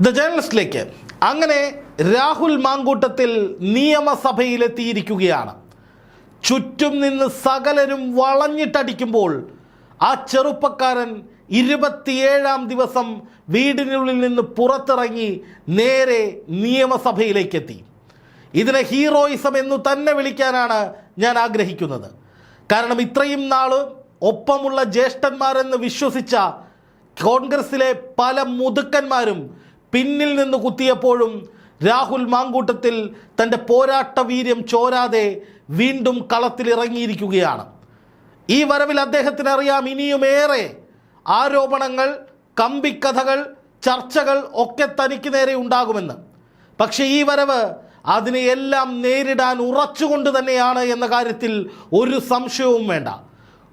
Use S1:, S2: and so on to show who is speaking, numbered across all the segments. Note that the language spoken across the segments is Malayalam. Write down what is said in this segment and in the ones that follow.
S1: ദ ജേണലിസ്റ്റിലേക്ക് അങ്ങനെ രാഹുൽ മാങ്കൂട്ടത്തിൽ നിയമസഭയിലെത്തിയിരിക്കുകയാണ്. ചുറ്റും നിന്ന് സകലരും വളഞ്ഞിട്ടടിക്കുമ്പോൾ ആ ചെറുപ്പക്കാരൻ ഇരുപത്തിയേഴാം ദിവസം വീടിനുള്ളിൽ നിന്ന് പുറത്തിറങ്ങി നേരെ നിയമസഭയിലേക്കെത്തി. ഇതിനെ ഹീറോയിസം എന്നു തന്നെ വിളിക്കാനാണ് ഞാൻ ആഗ്രഹിക്കുന്നത്. കാരണം ഇത്രയും നാൾ ഒപ്പമുള്ള ജ്യേഷ്ഠന്മാരെന്ന് വിശ്വസിച്ച കോൺഗ്രസിലെ പല മുതുക്കന്മാരും പിന്നിൽ നിന്ന് കുത്തിയപ്പോഴും രാഹുൽ മാങ്കൂട്ടത്തിൽ തന്റെ പോരാട്ട വീര്യം ചോരാതെ വീണ്ടും കളത്തിലിറങ്ങിയിരിക്കുകയാണ് ഈ വരവിൽ അദ്ദേഹത്തിന് അറിയാം ഇനിയുമേറെ ആരോപണങ്ങൾ കമ്പിക്കഥകൾ ചർച്ചകൾ ഒക്കെ തനിക്ക് നേരെ ഉണ്ടാകുമെന്ന്. പക്ഷേ ഈ വരവ് അതിനെ എല്ലാം നേരിടാൻ ഉറച്ചുകൊണ്ട് തന്നെയാണ് എന്ന കാര്യത്തിൽ ഒരു സംശയവും വേണ്ട.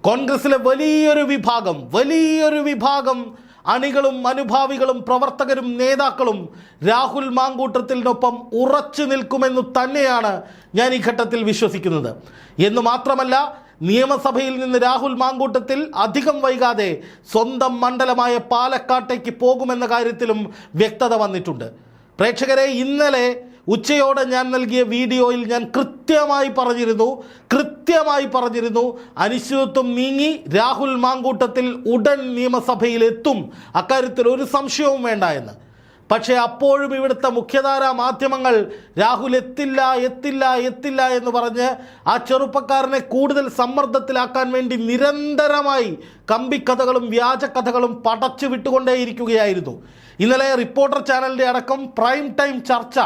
S1: കോൺഗ്രസിലെ വലിയൊരു വിഭാഗം വലിയൊരു വിഭാഗം അണികളും അനുഭാവികളും പ്രവർത്തകരും നേതാക്കളും രാഹുൽ മാങ്കൂട്ടത്തിനൊപ്പം ഉറച്ചു നിൽക്കുമെന്ന് തന്നെയാണ് ഞാൻ ഈ ഘട്ടത്തിൽ വിശ്വസിക്കുന്നത്. എന്ന് മാത്രമല്ല നിയമസഭയിൽ നിന്ന് രാഹുൽ മാങ്കൂട്ടത്തിൽ അധികം വൈകാതെ സ്വന്തം മണ്ഡലമായ പാലക്കാട്ടേക്ക് പോകുമെന്ന കാര്യത്തിലും വ്യക്തത വന്നിട്ടുണ്ട്. പ്രേക്ഷകരെ ഇന്നലെ ഉച്ചയോടെ ഞാൻ നൽകിയ വീഡിയോയിൽ ഞാൻ കൃത്യമായി പറഞ്ഞിരുന്നു കൃത്യമായി പറഞ്ഞിരുന്നു അനിശ്ചിതത്വം നീങ്ങി രാഹുൽ മാങ്കൂട്ടത്തിൽ ഉടൻ നിയമസഭയിലെത്തും. അക്കാര്യത്തിൽ ഒരു സംശയവും വേണ്ട എന്ന്. പക്ഷേ അപ്പോഴും ഇവിടുത്തെ മുഖ്യധാരാ മാധ്യമങ്ങൾ രാഹുൽ എത്തില്ല എത്തില്ല എത്തില്ല എന്ന് പറഞ്ഞ് ആ ചെറുപ്പക്കാരനെ കൂടുതൽ സമ്മർദ്ദത്തിലാക്കാൻ വേണ്ടി നിരന്തരമായി കമ്പിക്കഥകളും വ്യാജക്കഥകളും പടച്ചു വിട്ടുകൊണ്ടേയിരിക്കുകയായിരുന്നു. ഇന്നലെ റിപ്പോർട്ടർ ചാനലിന്റെ അടക്കം പ്രൈം ടൈം ചർച്ച.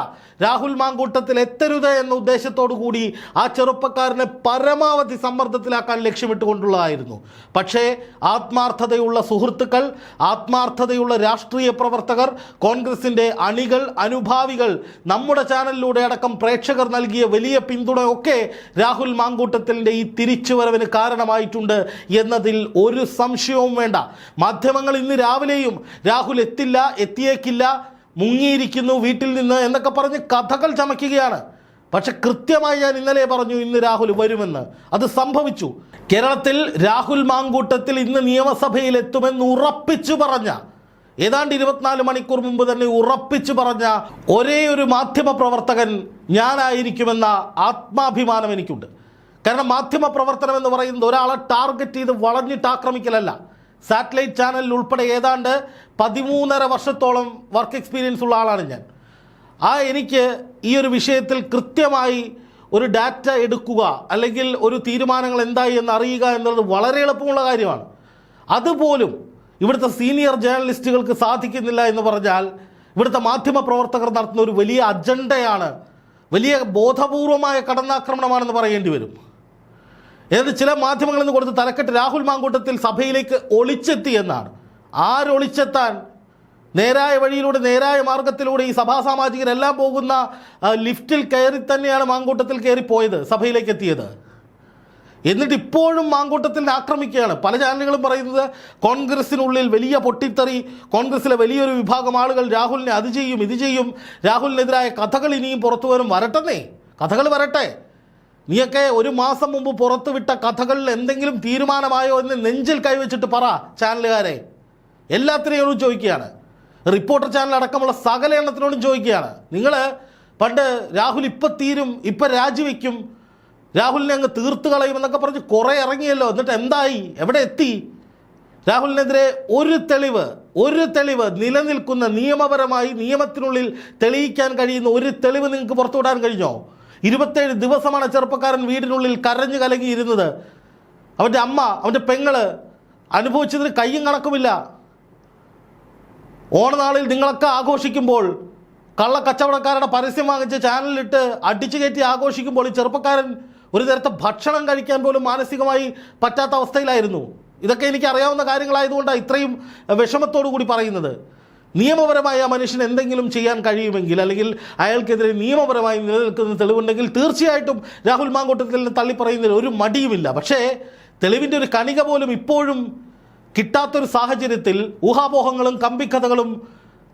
S1: രാഹുൽ മാങ്കൂട്ടത്തിൽ എത്തരുത് എന്ന ഉദ്ദേശത്തോടു കൂടി ആ ചെറുപ്പക്കാരനെ പരമാവധി സമ്മർദ്ദത്തിലാക്കാൻ ലക്ഷ്യമിട്ടുകൊണ്ടുള്ളതായിരുന്നു. പക്ഷേ ആത്മാർത്ഥതയുള്ള സുഹൃത്തുക്കൾ ആത്മാർത്ഥതയുള്ള രാഷ്ട്രീയ പ്രവർത്തകർ കോൺഗ്രസിന്റെ അണികൾ അനുഭാവികൾ നമ്മുടെ ചാനലിലൂടെ അടക്കം പ്രേക്ഷകർ നൽകിയ വലിയ പിന്തുണയൊക്കെ രാഹുൽ മാങ്കൂട്ടത്തിന്റെ ഈ തിരിച്ചുവരവിന് കാരണമായിട്ടുണ്ട് എന്നതിൽ ഒരു സംശയവും വേണ്ട. മാധ്യമങ്ങൾ ഇന്ന് രാവിലെയും രാഹുൽ എത്തില്ല എത്തിയേക്കില്ല മുങ്ങിയിരിക്കുന്നു വീട്ടിൽ നിന്ന് എന്നൊക്കെ പറഞ്ഞ് കഥകൾ ചമയ്ക്കുകയാണ്. പക്ഷെ കൃത്യമായി ഞാൻ ഇന്നലെ പറഞ്ഞു ഇന്ന് രാഹുൽ വരുമെന്ന്. അത് സംഭവിച്ചു. കേരളത്തിൽ രാഹുൽ മാങ്കൂട്ടത്തിൽ ഇന്ന് നിയമസഭയിൽ എത്തുമെന്ന് ഉറപ്പിച്ചു പറഞ്ഞ ഏതാണ്ട് ഇരുപത്തിനാല് മണിക്കൂർ മുമ്പ് തന്നെ ഉറപ്പിച്ചു പറഞ്ഞ ഒരേ ഒരു മാധ്യമ പ്രവർത്തകൻ ഞാനായിരിക്കുമെന്ന ആത്മാഭിമാനം എനിക്കുണ്ട്. കാരണം മാധ്യമ പ്രവർത്തനം എന്ന് പറയുന്നത് ഒരാളെ ടാർഗറ്റ് ചെയ്ത് വളഞ്ഞിട്ട് ആക്രമിക്കലല്ല. സാറ്റലൈറ്റ് ചാനലിൽ ഉൾപ്പെടെ ഏതാണ്ട് പതിമൂന്നര വർഷത്തോളം വർക്ക് എക്സ്പീരിയൻസ് ഉള്ള ആളാണ് ഞാൻ. ആ എനിക്ക് ഈ ഒരു വിഷയത്തിൽ കൃത്യമായി ഒരു ഡാറ്റ എടുക്കുക അല്ലെങ്കിൽ ഒരു തീരുമാനങ്ങൾ എന്തായി എന്ന് അറിയുക എന്നുള്ളത് വളരെ എളുപ്പമുള്ള കാര്യമാണ്. അതുപോലും ഇവിടുത്തെ സീനിയർ ജേർണലിസ്റ്റുകൾക്ക് സാധിക്കുന്നില്ല എന്ന് പറഞ്ഞാൽ ഇവിടുത്തെ മാധ്യമ പ്രവർത്തകർ നടത്തുന്ന ഒരു വലിയ അജണ്ടയാണ് വലിയ ബോധപൂർവമായ കടന്നാക്രമണമാണെന്ന് പറയേണ്ടി വരും. ഏത് ചില മാധ്യമങ്ങളിൽ നിന്ന് കൊടുത്ത് തലക്കെട്ട് രാഹുൽ മാങ്കൂട്ടത്തിൽ സഭയിലേക്ക് ഒളിച്ചെത്തി എന്നാണ്. ആരൊളിച്ചെത്താൻ നേരായ വഴിയിലൂടെ നേരായ മാർഗത്തിലൂടെ ഈ സഭാ സാമാജികരെല്ലാം പോകുന്ന ലിഫ്റ്റിൽ കയറി തന്നെയാണ് മാങ്കൂട്ടത്തിൽ കയറി പോയത് സഭയിലേക്ക് എത്തിയത്. എന്നിട്ട് ഇപ്പോഴും മാങ്കൂട്ടത്തിൽ ആക്രമിക്കുകയാണ്. പല ചാനലുകളും പറയുന്നത് കോൺഗ്രസിനുള്ളിൽ വലിയ പൊട്ടിത്തെറി കോൺഗ്രസിലെ വലിയൊരു വിഭാഗം ആളുകൾ രാഹുലിനെ അത് ചെയ്യും ഇത് ചെയ്യും രാഹുലിനെതിരായ കഥകൾ ഇനിയും പുറത്തു വരും. വരട്ടെന്നേ കഥകൾ വരട്ടെ. നീയൊക്കെ ഒരു മാസം മുമ്പ് പുറത്തുവിട്ട കഥകളിൽ എന്തെങ്കിലും തീരുമാനമായോ എന്ന് നെഞ്ചിൽ കൈവച്ചിട്ട് പറ ചാനലുകാരെ. എല്ലാത്തിനെയോടും ചോദിക്കുകയാണ്. റിപ്പോർട്ടർ ചാനൽ അടക്കമുള്ള സകല എണ്ണത്തിനോടും ചോദിക്കുകയാണ്. നിങ്ങൾ പണ്ട് രാഹുൽ ഇപ്പം തീരും ഇപ്പം രാജിവെക്കും രാഹുലിനെ അങ്ങ് തീർത്ത് കളയും എന്നൊക്കെ പറഞ്ഞ് കുറേ ഇറങ്ങിയല്ലോ. എന്നിട്ട് എന്തായി? എവിടെ എത്തി? രാഹുലിനെതിരെ ഒരു തെളിവ് ഒരു തെളിവ് നിലനിൽക്കുന്ന നിയമപരമായി നിയമത്തിനുള്ളിൽ തെളിയിക്കാൻ കഴിയുന്ന ഒരു തെളിവ് നിങ്ങൾക്ക് പുറത്തുവിടാൻ കഴിഞ്ഞോ? ഇരുപത്തേഴ് ദിവസമാണ് ചെറുപ്പക്കാരൻ വീടിനുള്ളിൽ കരഞ്ഞു കലങ്ങിയിരുന്നത്. അവന്റെ അമ്മ അവന്റെ പെങ്ങൾ അനുഭവിച്ചതിന് കയ്യും കണക്കുമില്ല. ഓണനാളിൽ നിങ്ങളൊക്കെ ആഘോഷിക്കുമ്പോൾ കള്ള കച്ചവടക്കാരുടെ പരസ്യം വാങ്ങിച്ച് ചാനലിലിട്ട് അടിച്ചു കയറ്റി ആഘോഷിക്കുമ്പോൾ ഈ ചെറുപ്പക്കാരൻ ഒരു നേരത്തെ ഭക്ഷണം കഴിക്കാൻ പോലും മാനസികമായി പറ്റാത്ത അവസ്ഥയിലായിരുന്നു. ഇതൊക്കെ എനിക്ക് അറിയാവുന്ന കാര്യങ്ങളായതുകൊണ്ടാണ് ഇത്രയും വിഷമത്തോടു കൂടി പറയുന്നത്. നിയമപരമായി ആ മനുഷ്യന് എന്തെങ്കിലും ചെയ്യാൻ കഴിയുമെങ്കിൽ അല്ലെങ്കിൽ അയാൾക്കെതിരെ നിയമപരമായി നിലനിൽക്കുന്ന തെളിവുണ്ടെങ്കിൽ തീർച്ചയായിട്ടും രാഹുൽ മാങ്കോട്ടത്തിൽ തള്ളിപ്പറയുന്നതിൽ ഒരു മടിയുമില്ല. പക്ഷേ തെളിവിന്റെ ഒരു കണിക പോലും ഇപ്പോഴും കിട്ടാത്തൊരു സാഹചര്യത്തിൽ ഊഹാപോഹങ്ങളും കമ്പിക്കഥകളും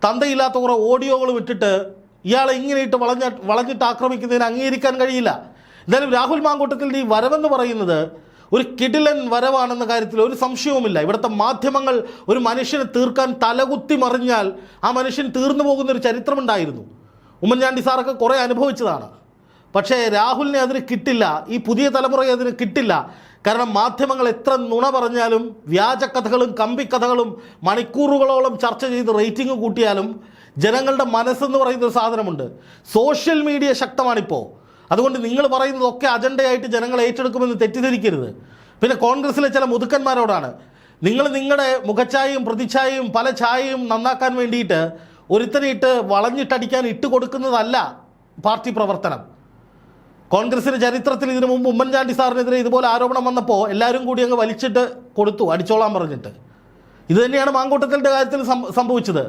S1: തന്തയില്ലാത്ത കുറേ ഓഡിയോകളും ഇട്ടിട്ട് ഇയാളെ ഇങ്ങനെ ഇട്ട് വളഞ്ഞ വളഞ്ഞിട്ട് ആക്രമിക്കുന്നതിന് അംഗീകരിക്കാൻ കഴിയില്ല. എന്തായാലും രാഹുൽ മാങ്കൂട്ടത്തിൽ ഈ വരവെന്ന് പറയുന്നത് ഒരു കിടിലൻ വരവാണെന്ന കാര്യത്തിൽ ഒരു സംശയവുമില്ല. ഇവിടുത്തെ മാധ്യമങ്ങൾ ഒരു മനുഷ്യനെ തീർക്കാൻ തലകുത്തി മറിഞ്ഞാൽ ആ മനുഷ്യൻ തീർന്നു പോകുന്ന ഒരു ചരിത്രമുണ്ടായിരുന്നു ഉമ്മൻചാണ്ടി സാറൊക്കെ കുറേ അനുഭവിച്ചതാണ്. പക്ഷേ രാഹുലിനെ അതിന് കിട്ടില്ല ഈ പുതിയ തലമുറയെ അതിന് കിട്ടില്ല. കാരണം മാധ്യമങ്ങൾ എത്ര നുണ പറഞ്ഞാലും വ്യാജക്കഥകളും കമ്പിക്കഥകളും മണിക്കൂറുകളോളം ചർച്ച ചെയ്ത് റേറ്റിംഗ് കൂട്ടിയാലും ജനങ്ങളുടെ മനസ്സെന്ന് പറയുന്ന സാധനമുണ്ട്. സോഷ്യൽ മീഡിയ ശക്തമാണിപ്പോൾ അതുകൊണ്ട് നിങ്ങൾ പറയുന്നതൊക്കെ അജണ്ടയായിട്ട് ജനങ്ങൾ ഏറ്റെടുക്കുമെന്ന് തെറ്റിദ്ധരിക്കരുത്. പിന്നെ കോൺഗ്രസ്സിലെ ചില മുതുക്കന്മാരോടാണ്. നിങ്ങൾ നിങ്ങളുടെ മുഖഛായയും പ്രതിച്ഛായയും പല ഛായയും നന്നാക്കാൻ വേണ്ടിയിട്ട് ഒരുത്തനിട്ട് വളഞ്ഞിട്ടടിക്കാൻ ഇട്ട് കൊടുക്കുന്നതല്ല പാർട്ടി പ്രവർത്തനം. കോൺഗ്രസിന്റെ ചരിത്രത്തിൽ ഇതിനു മുമ്പ് ഉമ്മൻചാണ്ടി സാറിനെതിരെ ഇതുപോലെ ആരോപണം വന്നപ്പോൾ എല്ലാവരും കൂടി അങ്ങ് വലിച്ചിട്ട് കൊടുത്തു അടിച്ചോളാൻ പറഞ്ഞിട്ട്. ഇത് തന്നെയാണ് മാങ്കൂട്ടത്തിന്റെ കാര്യത്തിൽ സംഭവിച്ചത്.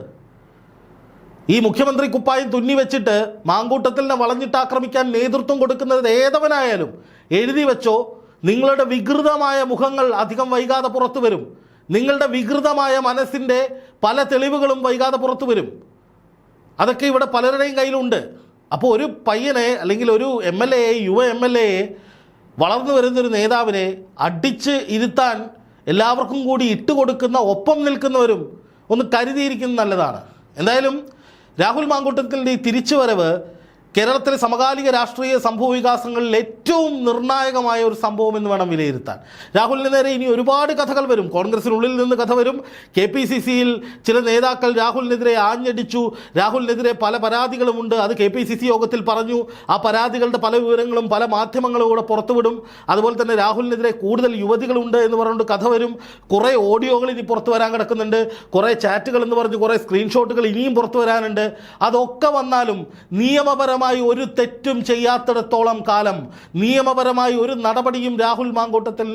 S1: ഈ മുഖ്യമന്ത്രി കുപ്പായം തുന്നി വെച്ചിട്ട് മാങ്കൂട്ടത്തിനെ വളഞ്ഞിട്ട് ആക്രമിക്കാൻ നേതൃത്വം കൊടുക്കുന്നത് ഏതവനായാലും എഴുതി വെച്ചോ നിങ്ങളുടെ വികൃതമായ മുഖങ്ങൾ അധികം വൈകാതെ പുറത്തു വരും. നിങ്ങളുടെ വികൃതമായ മനസ്സിന്റെ പല തെളിവുകളും വൈകാതെ പുറത്തു വരും. അതൊക്കെ ഇവിടെ പലരുടെയും കയ്യിലുണ്ട്. അപ്പോൾ ഒരു പയ്യനെ അല്ലെങ്കിൽ ഒരു എം എൽ എയെ യുവ എം എൽ എയെ വളർന്നു വരുന്നൊരു നേതാവിനെ അടിച്ച് ഇരുത്താൻ എല്ലാവർക്കും കൂടി ഇട്ടുകൊടുക്കുന്ന ഒപ്പം നിൽക്കുന്നവരും ഒന്ന് കരുതിയിരിക്കുന്നത് നല്ലതാണ്. എന്തായാലും രാഹുൽ മാങ്കൂട്ടത്തിന്റെ ഈ തിരിച്ചുവരവ് കേരളത്തിലെ സമകാലിക രാഷ്ട്രീയ സംഭവ വികാസങ്ങളിൽ ഏറ്റവും നിർണായകമായ ഒരു സംഭവം എന്ന് വേണം വിലയിരുത്താൻ. രാഹുലിന് നേരെ ഇനി ഒരുപാട് കഥകൾ വരും. കോൺഗ്രസിനുള്ളിൽ നിന്ന് കഥ വരും. കെ പി സി സിയിൽ ചില നേതാക്കൾ രാഹുലിനെതിരെ ആഞ്ഞടിച്ചു. രാഹുലിനെതിരെ പല പരാതികളുമുണ്ട്. അത് കെ പി സി സി യോഗത്തിൽ പറഞ്ഞു. ആ പരാതികളുടെ പല വിവരങ്ങളും പല മാധ്യമങ്ങളും കൂടെ പുറത്തുവിടും. അതുപോലെ തന്നെ രാഹുലിനെതിരെ കൂടുതൽ യുവതികളുണ്ട് എന്ന് പറഞ്ഞുകൊണ്ട് കഥ വരും. കുറേ ഓഡിയോകൾ ഇനി പുറത്തു വരാൻ കിടക്കുന്നുണ്ട്. കുറേ ചാറ്റുകൾ എന്ന് പറഞ്ഞ് കുറേ സ്ക്രീൻഷോട്ടുകൾ ഇനിയും പുറത്തു വരാനുണ്ട്. അതൊക്കെ വന്നാലും നിയമപരമായി ഒരു തെറ്റും ചെയ്യാത്തിടത്തോളം കാലം നിയമപരമായി ഒരു നടപടിയും രാഹുൽ മാങ്കൂട്ടത്തിൽ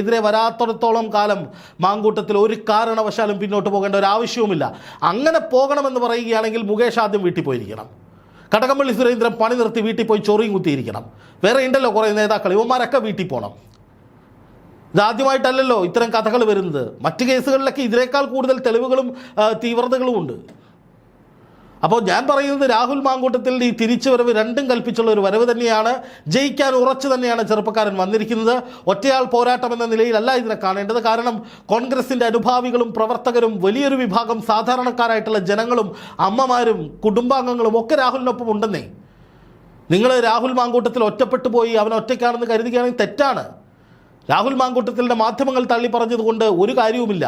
S1: എതിരെ വരാത്തിടത്തോളം കാലം മാങ്കൂട്ടത്തിൽ ഒരു കാരണവശാലും പിന്നോട്ട് പോകേണ്ട ഒരു ആവശ്യവുമില്ല. അങ്ങനെ പോകണമെന്ന് പറയുകയാണെങ്കിൽ മുകേഷ് ആദ്യം വീട്ടിൽ പോയിരിക്കണം. കടകംപള്ളി സുരേന്ദ്രൻ പണി നിർത്തി വീട്ടിൽ പോയി ചൊറിയും കുത്തിയിരിക്കണം. വേറെ ഉണ്ടല്ലോ കുറേ നേതാക്കൾ ഇവന്മാരൊക്കെ വീട്ടിൽ പോകണം ഇതാദ്യമായിട്ടല്ലല്ലോ ഇത്തരം കഥകൾ വരുന്നത്. മറ്റ് കേസുകളിലൊക്കെ ഇതിനേക്കാൾ കൂടുതൽ തെളിവുകളും തീവ്രതകളും ഉണ്ട് അപ്പോൾ ഞാൻ പറയുന്നത് രാഹുൽ മാങ്കൂട്ടത്തിൽ ഈ തിരിച്ചു വരവ് രണ്ടും കൽപ്പിച്ചുള്ള ഒരു വരവ് തന്നെയാണ്. ജയിക്കാൻ ഉറച്ചു തന്നെയാണ് ചെറുപ്പക്കാരൻ വന്നിരിക്കുന്നത്. ഒറ്റയാൾ പോരാട്ടം എന്ന നിലയിലല്ല ഇതിനെ കാണേണ്ടത്. കാരണം കോൺഗ്രസിന്റെ അനുഭാവികളും പ്രവർത്തകരും വലിയൊരു വിഭാഗം സാധാരണക്കാരായിട്ടുള്ള ജനങ്ങളും അമ്മമാരും കുടുംബാംഗങ്ങളും ഒക്കെ രാഹുലിനൊപ്പം ഉണ്ടെന്നേ. നിങ്ങൾ രാഹുൽ മാങ്കൂട്ടത്തിൽ ഒറ്റപ്പെട്ടു പോയി അവൻ ഒറ്റയ്ക്കാണെന്ന് കരുതുകയാണെങ്കിൽ തെറ്റാണ്. രാഹുൽ മാങ്കൂട്ടത്തിലെ മാധ്യമങ്ങൾ തള്ളി പറഞ്ഞതുകൊണ്ട് ഒരു കാര്യവുമില്ല.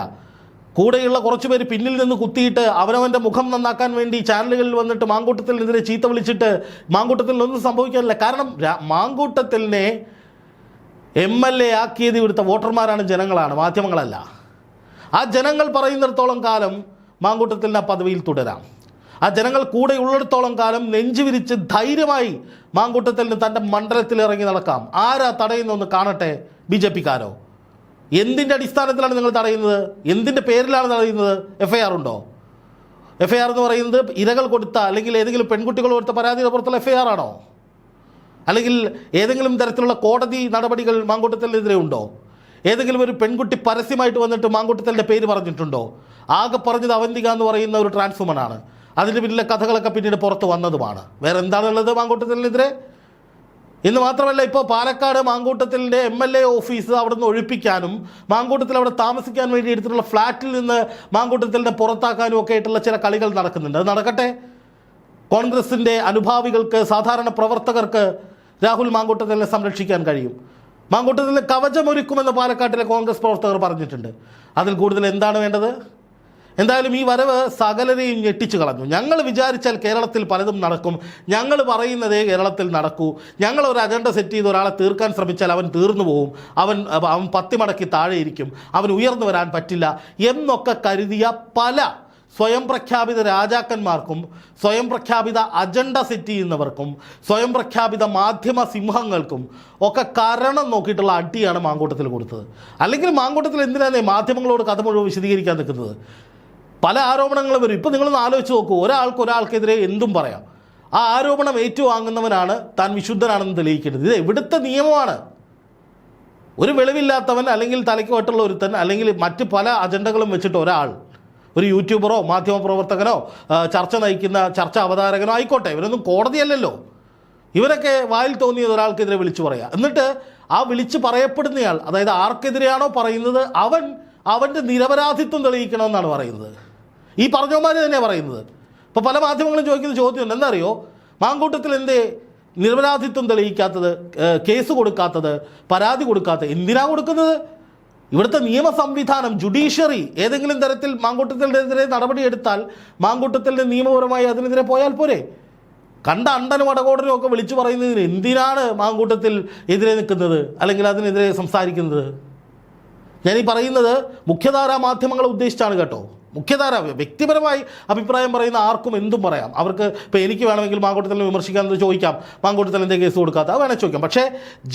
S1: കൂടെയുള്ള കുറച്ച് പേര് പിന്നിൽ നിന്ന് കുത്തിയിട്ട് അവനവന്റെ മുഖം നന്നാക്കാൻ വേണ്ടി ചാനലുകളിൽ വന്നിട്ട് മാങ്കൂട്ടത്തിനെതിരെ ചീത്ത വിളിച്ചിട്ട് മാങ്കൂട്ടത്തിൽ ഒന്നും സംഭവിക്കാനില്ല. കാരണം മാങ്കൂട്ടത്തിലിനെ എം എൽ എ ആക്കിയത് ഇവിടുത്തെ വോട്ടർമാരാണ് ജനങ്ങളാണ് മാധ്യമങ്ങളല്ല. ആ ജനങ്ങൾ പറയുന്നിടത്തോളം കാലം മാങ്കൂട്ടത്തിൽ ആ പദവിയിൽ തുടരാം. ആ ജനങ്ങൾ കൂടെ ഉള്ളിടത്തോളം കാലം നെഞ്ചു വിരിച്ച് ധൈര്യമായി മാങ്കൂട്ടത്തിൽ തന്റെ മണ്ഡലത്തിൽ ഇറങ്ങി നടക്കാം. ആരാ തടയുന്നൊന്ന് കാണട്ടെ ബി ജെ പിക്കാരോ? എന്തിന്റെ അടിസ്ഥാനത്തിലാണ് നിങ്ങൾ തടയുന്നത്? എന്തിന്റെ പേരിലാണ് തടയുന്നത്? എഫ് ഐ ആർ ഉണ്ടോ? എഫ് ഐ ആർ എന്ന് പറയുന്നത് ഇരകൾ കൊടുത്ത അല്ലെങ്കിൽ ഏതെങ്കിലും പെൺകുട്ടികൾ കൊടുത്ത പരാതിയുടെ പുറത്തുള്ള എഫ് ഐ ആർ ആണോ? അല്ലെങ്കിൽ ഏതെങ്കിലും തരത്തിലുള്ള കോടതി നടപടികൾ മാങ്കൂട്ടത്തിനെതിരെ ഉണ്ടോ? ഏതെങ്കിലും ഒരു പെൺകുട്ടി പരസ്യമായിട്ട് വന്നിട്ട് മാങ്കൂട്ടത്തലിന്റെ പേര് പറഞ്ഞിട്ടുണ്ടോ? ആകെ പറഞ്ഞത് അവന്തിക എന്ന് പറയുന്ന ഒരു ട്രാൻസ്ഫോമനാണ് അതിന്റെ പിന്നിലെ കഥകളൊക്കെ പിന്നീട് പുറത്ത് വന്നതുമാണ്. വേറെ എന്താണുള്ളത് മാങ്കൂട്ടത്തിനെതിരെ? ഇന്ന് മാത്രമല്ല ഇപ്പോൾ പാലക്കാട് മാങ്കൂട്ടത്തിന്റെ എം എൽ എ ഓഫീസ് അവിടെ നിന്ന് ഒഴിപ്പിക്കാനും മാങ്കൂട്ടത്തിൽ അവിടെ താമസിക്കാൻ വേണ്ടി എടുത്തിട്ടുള്ള ഫ്ലാറ്റിൽ നിന്ന് മാങ്കൂട്ടത്തിന്റെ പുറത്താക്കാനും ഒക്കെ ആയിട്ടുള്ള ചില കളികൾ നടക്കുന്നുണ്ട്. അത് നടക്കട്ടെ? കോൺഗ്രസിന്റെ അനുഭാവികൾക്ക് സാധാരണ പ്രവർത്തകർക്ക് രാഹുൽ മാങ്കൂട്ടത്തിനെ സംരക്ഷിക്കാൻ കഴിയും. മാങ്കൂട്ടത്തിൽ കവചമൊരുക്കുമെന്ന് പാലക്കാട്ടിലെ കോൺഗ്രസ് പ്രവർത്തകർ പറഞ്ഞിട്ടുണ്ട്. അതിൽ കൂടുതൽ എന്താണ് വേണ്ടത്? എന്തായാലും ഈ വരവ് സകലരെയും ഞെട്ടിച്ചു കളഞ്ഞു. ഞങ്ങൾ വിചാരിച്ചാൽ കേരളത്തിൽ പലതും നടക്കും. ഞങ്ങൾ പറയുന്നതേ കേരളത്തിൽ നടക്കൂ. ഞങ്ങൾ ഒരു അജണ്ട സെറ്റ് ചെയ്ത് ഒരാളെ തീർക്കാൻ ശ്രമിച്ചാൽ അവൻ തീർന്നു പോവും. അവൻ അവൻ പത്തിമടക്കി താഴെ ഇരിക്കും അവൻ ഉയർന്നു വരാൻ പറ്റില്ല എന്നൊക്കെ കരുതിയ പല സ്വയം പ്രഖ്യാപിത രാജാക്കന്മാർക്കും സ്വയം പ്രഖ്യാപിത അജണ്ട സെറ്റ് ചെയ്യുന്നവർക്കും സ്വയം പ്രഖ്യാപിത മാധ്യമ സിംഹങ്ങൾക്കും ഒക്കെ കാരണം നോക്കിയിട്ടുള്ള അടിയാണ് മാങ്കൂട്ടത്തിൽ കൊടുത്തത്. അല്ലെങ്കിൽ മാങ്കൂട്ടത്തിൽ എന്തിനാണ് മാധ്യമങ്ങളോട് കഥ മുഴുവൻ വിശദീകരിക്കാൻ നിൽക്കുന്നത്? പല ആരോപണങ്ങളും വരും. ഇപ്പം നിങ്ങളൊന്ന് ആലോചിച്ച് നോക്കൂ. ഒരാൾക്ക് ഒരാൾക്കെതിരെ എന്തും പറയാം. ആ ആരോപണം ഏറ്റുവാങ്ങുന്നവനാണ് താൻ വിശുദ്ധനാണെന്ന് തെളിയിക്കേണ്ടത്. ഇത് എവിടുത്തെ നിയമമാണ്? ഒരു വെളിവില്ലാത്തവൻ അല്ലെങ്കിൽ തലയ്ക്ക് വട്ടുള്ള ഒരുത്തൻ അല്ലെങ്കിൽ മറ്റ് പല അജണ്ടകളും വെച്ചിട്ട് ഒരാൾ ഒരു യൂട്യൂബറോ മാധ്യമപ്രവർത്തകനോ ചർച്ച നയിക്കുന്ന ചർച്ച അവതാരകനോ ആയിക്കോട്ടെ. ഇവരൊന്നും കോടതിയല്ലല്ലോ. ഇവരൊക്കെ വായിൽ തോന്നിയത് ഒരാൾക്കെതിരെ വിളിച്ചു പറയുക എന്നിട്ട് ആ വിളിച്ച് പറയപ്പെടുന്നയാൾ അതായത് ആർക്കെതിരെയാണോ പറയുന്നത് അവൻ അവന്റെ നിരപരാധിത്വം തെളിയിക്കണമെന്നാണ് പറയുന്നത്. ഈ പറഞ്ഞവന്മാർ തന്നെയാണ് പറയുന്നത്. ഇപ്പോൾ പല മാധ്യമങ്ങളും ചോദിക്കുന്ന ചോദ്യമുണ്ട്. എന്താ അറിയോ മാങ്കൂട്ടത്തിൽ എന്തേ നിരപരാധിത്വം തെളിയിക്കാത്തത് കേസ് കൊടുക്കാത്തത് പരാതി കൊടുക്കാത്തത് എന്തിനാ കൊടുക്കുന്നത്? ഇവിടുത്തെ നിയമ സംവിധാനം ജുഡീഷ്യറി ഏതെങ്കിലും തരത്തിൽ മാങ്കൂട്ടത്തിനെതിരെ നടപടിയെടുത്താൽ മാങ്കൂട്ടത്തിന്റെ നിയമപരമായി അതിനെതിരെ പോയാൽ പോരെ? കണ്ട അണ്ടനും അടകോടനും ഒക്കെ വിളിച്ചു പറയുന്നതിന് എന്തിനാണ് മാങ്കൂട്ടത്തിൽ എതിരെ നിൽക്കുന്നത്? അല്ലെങ്കിൽ അതിനെതിരെ സംസാരിക്കുന്നത്? ഞാനീ പറയുന്നത് മുഖ്യധാരാ മാധ്യമങ്ങളെ ഉദ്ദേശിച്ചാണ് കേട്ടോ. മുഖ്യധാര വ്യക്തിപരമായി അഭിപ്രായം പറയുന്ന ആർക്കും എന്തും പറയാം. അവർക്ക് ഇപ്പോൾ എനിക്ക് വേണമെങ്കിൽ മാങ്കോട്ടത്തിൽ വിമർശിക്കാൻ എന്ന് ചോദിക്കാം. മാങ്കൂട്ടത്തിൽ എന്തെങ്കിലും കേസ് കൊടുക്കാത്ത വേണേൽ ചോദിക്കാം. പക്ഷേ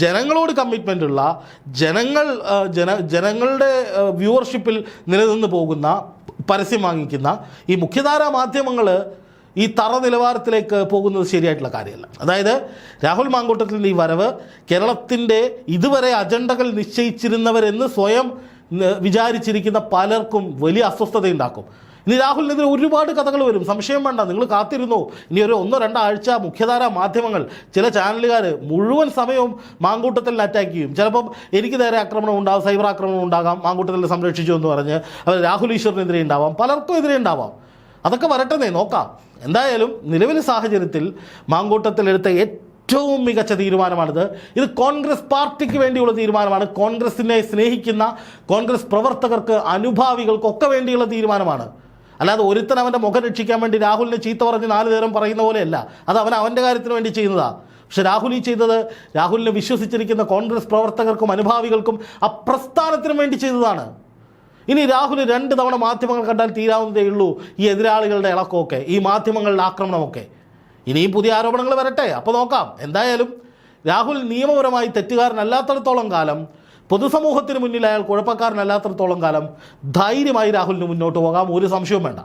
S1: ജനങ്ങളോട് കമ്മിറ്റ്മെന്റ് ഉള്ള ജനങ്ങൾ ജന ജനങ്ങളുടെ വ്യൂവർഷിപ്പിൽ നിലനിന്ന് പോകുന്ന പരസ്യം വാങ്ങിക്കുന്ന ഈ മുഖ്യധാര മാധ്യമങ്ങൾ ഈ തറ നിലവാരത്തിലേക്ക് പോകുന്നത് ശരിയായിട്ടുള്ള കാര്യമല്ല. അതായത് രാഹുൽ മാങ്കൂട്ടത്തിന്റെ ഈ വരവ് കേരളത്തിന്റെ ഇതുവരെ അജണ്ടകൾ നിശ്ചയിച്ചിരുന്നവരെന്ന് സ്വയം വിചാരിച്ചിരിക്കുന്ന പലർക്കും വലിയ അസ്വസ്ഥതയുണ്ടാക്കും. ഇനി രാഹുലിനെതിരെ ഒരുപാട് കഥകൾ വരും. സംശയം വേണ്ട. നിങ്ങൾ കാത്തിരുന്നു. ഇനി ഒരു ഒന്നോ രണ്ടോ ആഴ്ച മുഖ്യധാര മാധ്യമങ്ങൾ ചില ചാനലുകാർ മുഴുവൻ സമയവും മാങ്കൂട്ടത്തിൽ അറ്റാക്ക് ചെയ്യും ചിലപ്പം എനിക്ക് നേരെ ആക്രമണം ഉണ്ടാകും സൈബർ ആക്രമണം ഉണ്ടാകാം മാങ്കൂട്ടത്തിൽ സംരക്ഷിച്ചു എന്ന് പറഞ്ഞ് അവർ രാഹുൽ ഈശ്വറിനെതിരെ ഉണ്ടാവാം പലർക്കും എതിരെ ഉണ്ടാവാം. അതൊക്കെ വരട്ടെന്നേ നോക്കാം. എന്തായാലും നിലവിലെ സാഹചര്യത്തിൽ മാങ്കൂട്ടത്തിലെടുത്ത ഏറ്റവും മികച്ച തീരുമാനമാണിത്. ഇത് കോൺഗ്രസ് പാർട്ടിക്ക് വേണ്ടിയുള്ള തീരുമാനമാണ്. കോൺഗ്രസിനെ സ്നേഹിക്കുന്ന കോൺഗ്രസ് പ്രവർത്തകർക്ക് അനുഭാവികൾക്കൊക്കെ വേണ്ടിയുള്ള തീരുമാനമാണ്. അല്ലാതെ ഒരുത്തൻ അവന്റെ മുഖം രക്ഷിക്കാൻ വേണ്ടി രാഹുലിനെ ചീത്ത പറഞ്ഞ് നാല് നേരം പറയുന്ന പോലെയല്ല. അത് അവൻ അവന്റെ കാര്യത്തിന് വേണ്ടി ചെയ്യുന്നതാണ് പക്ഷെ രാഹുൽ ഈ ചെയ്തത് രാഹുലിനെ വിശ്വസിച്ചിരിക്കുന്ന കോൺഗ്രസ് പ്രവർത്തകർക്കും അനുഭാവികൾക്കും ആ പ്രസ്ഥാനത്തിനും വേണ്ടി ചെയ്തതാണ്. ഇനി രാഹുൽ രണ്ട് തവണ മാധ്യമങ്ങൾ കണ്ടാൽ തീരാവുന്നതേ ഉള്ളൂ. ഈ എതിരാളികളുടെ ഇളക്കമൊക്കെ ഈ മാധ്യമങ്ങളുടെ ആക്രമണമൊക്കെ. ഇനിയും പുതിയ ആരോപണങ്ങൾ വരട്ടെ. അപ്പോൾ നോക്കാം. എന്തായാലും രാഹുൽ നിയമപരമായി തെറ്റുകാരനല്ലാത്തടത്തോളം കാലം പൊതുസമൂഹത്തിന് മുന്നിൽ അയാൾ കുഴപ്പക്കാരനല്ലാത്തിടത്തോളം കാലം ധൈര്യമായി രാഹുലിന് മുന്നോട്ട് പോകാം. ഒരു സംശയവും വേണ്ട.